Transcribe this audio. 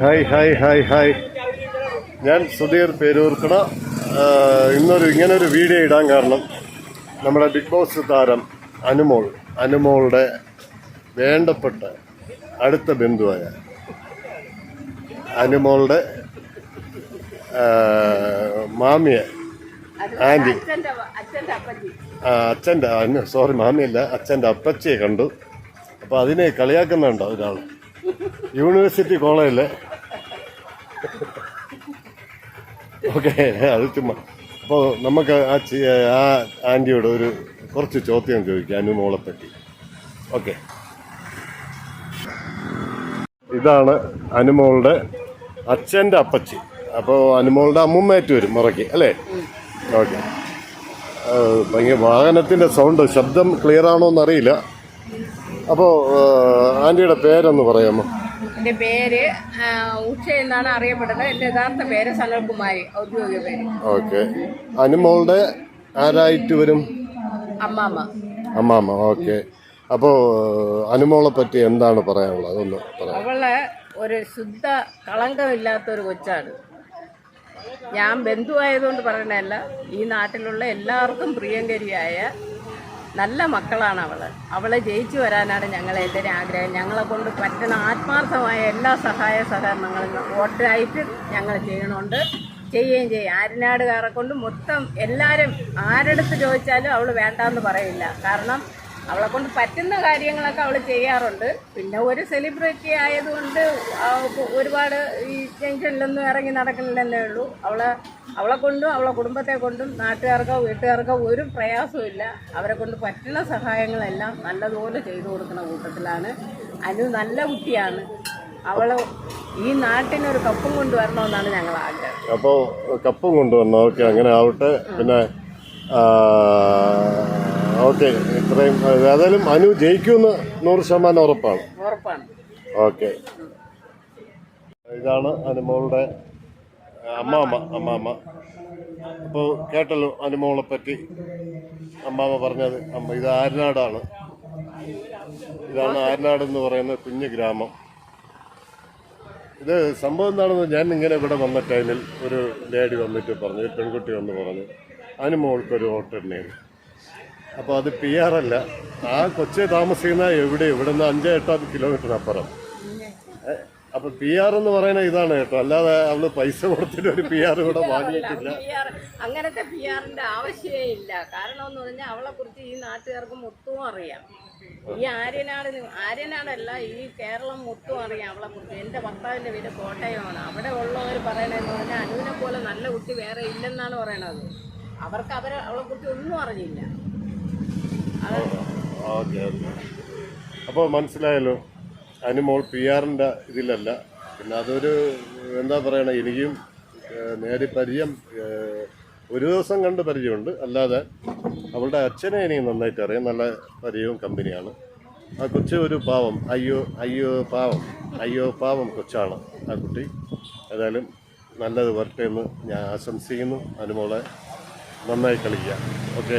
Hi hi hi hi. ഞാൻ സുധീർ പേരൂർക്കട. ഇന്നൊരു ഇങ്ങനൊരു വീഡിയോ ഇടാൻ കാരണം നമ്മുടെ ബിഗ് ബോസ് താരം അനുമോൾ അനുമോളുടെ വേണ്ടപ്പെട്ട അടുത്ത ബന്ധുവായ അനുമോളുടെ മാമിയ ആന്റി. അച്ഛന്റെ സോറി മാമിയല്ല അച്ഛന്റെ അപ്പച്ചിയെ കണ്ടു. അപ്പോൾ അതിനെ കളിയാക്കുന്നുണ്ടോ ഒരാൾ? യൂണിവേഴ്സിറ്റി കോളേജിലെ ഓക്കെ അത് ചുമ്മാ. അപ്പോൾ നമുക്ക് ആ ആ ആന്റിയോട് ഒരു കുറച്ച് ചോദ്യം ചോദിക്കാം അനുമോളെ പറ്റി ഓക്കെ ഇതാണ് അനുമോളുടെ അച്ഛന്റെ അപ്പച്ചി. അപ്പോൾ അനുമോളുടെ അമ്മുമ്മേറ്റ് വരും മുറയ്ക്ക് അല്ലേ? ഓക്കെ ഭയങ്കര വാഹനത്തിന്റെ സൗണ്ട് ശബ്ദം ക്ലിയർ ആണോ എന്നറിയില്ല അപ്പോൾ ആന്റിയുടെ പേരൊന്ന് പറയാമോ? എന്റെ പേര് ഉച്ച ഉഷ എന്നാണ് അറിയപ്പെടുന്നത്. എന്റെ യഥാർത്ഥ പേര് സനൽകുമാരി ഔദ്യോഗിക പേര്. ഓക്കെ. അനുമോളുടെ ആരായിട്ട് വരും? അമ്മാമ്മ. അമ്മാമ്മ ഓക്കെ. അപ്പോ അനുമോളെ പറ്റി എന്താണ് പറയാനുള്ളത്? അതൊന്ന് പറയാം അവൾ ഒരു ശുദ്ധ കളങ്കമില്ലാത്ത ഒരു കൊച്ചാണ്. ഞാൻ ബന്ധുവായതുകൊണ്ട് പറയണല്ല ഈ നാട്ടിലുള്ള എല്ലാവർക്കും പ്രിയങ്കരിയായ നല്ല മക്കളാണ് അവൾ. അവളെ ജയിച്ചു വരാനാണ് ഞങ്ങൾ എന്റെ ആഗ്രഹം. ഞങ്ങളെ കൊണ്ട് പറ്റുന്ന ആത്മാർത്ഥമായ എല്ലാ സഹായ സഹകരണങ്ങളും വോട്ടായിട്ട് ഞങ്ങൾ ചെയ്യണമുണ്ട് ചെയ്യുകയും ചെയ്യും. ആര്യനാടുകാരെ കൊണ്ട് മൊത്തം എല്ലാവരും ആരെടുത്ത് ചോദിച്ചാലും അവൾ വേണ്ടാന്ന് പറയില്ല. കാരണം അവളെ കൊണ്ട് പറ്റുന്ന കാര്യങ്ങളൊക്കെ അവൾ ചെയ്യാറുണ്ട്. പിന്നെ ഒരു സെലിബ്രിറ്റി ആയതുകൊണ്ട് ഒരുപാട് ഈ ജംഗ്ഷനിലൊന്നും ഇറങ്ങി നടക്കണില്ലെന്നേ ഉള്ളൂ. അവളെ അവളെ കൊണ്ടും അവളെ കുടുംബത്തെ കൊണ്ടും നാട്ടുകാർക്കോ വീട്ടുകാർക്കോ ഒരു പ്രയാസവും ഇല്ല അവരെ കൊണ്ട് പറ്റുന്ന സഹായങ്ങളെല്ലാം നല്ലതുപോലെ ചെയ്തു കൊടുക്കുന്ന കൂട്ടത്തിലാണ്. അനു നല്ല കുട്ടിയാണ്. അവൾ ഈ നാട്ടിനൊരു കപ്പും കൊണ്ടുവരണമെന്നാണ് ഞങ്ങൾ ആഗ്രഹം. അപ്പോൾ കപ്പും കൊണ്ടുവരണം ഓക്കെ അങ്ങനെ ആവട്ടെ. പിന്നെ ഓക്കെ ഇത്രയും ഏതായാലും അനു ജയിക്കുമെന്ന് നൂറ് ശതമാനം ഉറപ്പാണ്. ഓക്കെ. ഇതാണ് അനുമോളുടെ അമ്മാമ്മ അമ്മാമ്മ അപ്പോൾ കേട്ടല്ലോ അനുമോളെ പറ്റി. അമ്മാമ്മ പറഞ്ഞത് അമ്മ ഇത് ആരനാടാണ് ഇതാണ് ആരനാട് എന്ന് പറയുന്ന കുഞ്ഞു ഗ്രാമം. ഇത് സംഭവം എന്താണെന്ന് ഞാൻ ഇങ്ങനെ ഇവിടെ വന്ന ടൈമിൽ ഒരു ലേഡി വന്നിട്ട് പറഞ്ഞു പെൺകുട്ടി വന്ന് പറഞ്ഞു അനുമോൾക്കൊരു വോട്ടിടണേന്ന് അപ്പോൾ അത് പി ആർ അല്ല. ആ കൊച്ചെ താമസിക്കുന്ന എവിടെ? ഇവിടെ നിന്ന് അഞ്ചോ എട്ടോ കിലോമീറ്ററിനപ്പുറം അപ്പൊ പി ആർ എന്ന് പറയുന്നത് ഇതാണ് കേട്ടോ. അല്ലാതെ അവൾ പൈസ കൊടുത്തിട്ട് ഒരു പി ആർ ഇവിടെ വാങ്ങിയിട്ടില്ല. അങ്ങനത്തെ പി ആറിന്റെ ആവശ്യമേ ഇല്ല. കാരണം എന്ന് പറഞ്ഞാൽ അവളെ കുറിച്ച് ഈ നാട്ടുകാർക്ക് മൊത്തവും അറിയാം. ഈ ആര്യനാട് ആര്യനാടല്ല ഈ കേരളം മൊത്തവും അറിയാം അവളെ കുറിച്ച്. എന്റെ ഭർത്താവിന്റെ വീട് കോട്ടയമാണ്. അവിടെ ഉള്ളവർ പറയണതെന്ന് പറഞ്ഞാൽ അനുവിനെ പോലെ നല്ല കുട്ടി വേറെ ഇല്ലെന്നാണ് പറയണത്. അവർക്ക് അവരെ അവളെ കുറിച്ച് ഒന്നും അറിയില്ല അത് ഓക്കെ ഓക്കെ. അപ്പോൾ മനസ്സിലായല്ലോ. അനുമോൾ പി ആറിന്റെ ഇതിലല്ല. പിന്നെ അതൊരു എന്താ പറയണ എനിക്കും നേരി പരിചയം ഒരു ദിവസം കണ്ട് പരിചയമുണ്ട്. അല്ലാതെ അവളുടെ അച്ഛനെ എനിക്ക് നന്നായിട്ട് അറിയാം. നല്ല പരിചയവും കമ്പനിയാണ്. ആ കൊച്ചു ഒരു പാവം. അയ്യോ അയ്യോ പാവം. അയ്യോ പാവം കൊച്ചാണ് ആ കുട്ടി. ഏതായാലും നല്ലത് വരട്ടെ എന്ന് ഞാൻ ആശംസിക്കുന്നു. അനുമോളെ നന്നായി കളിക്കുക ഓക്കെ.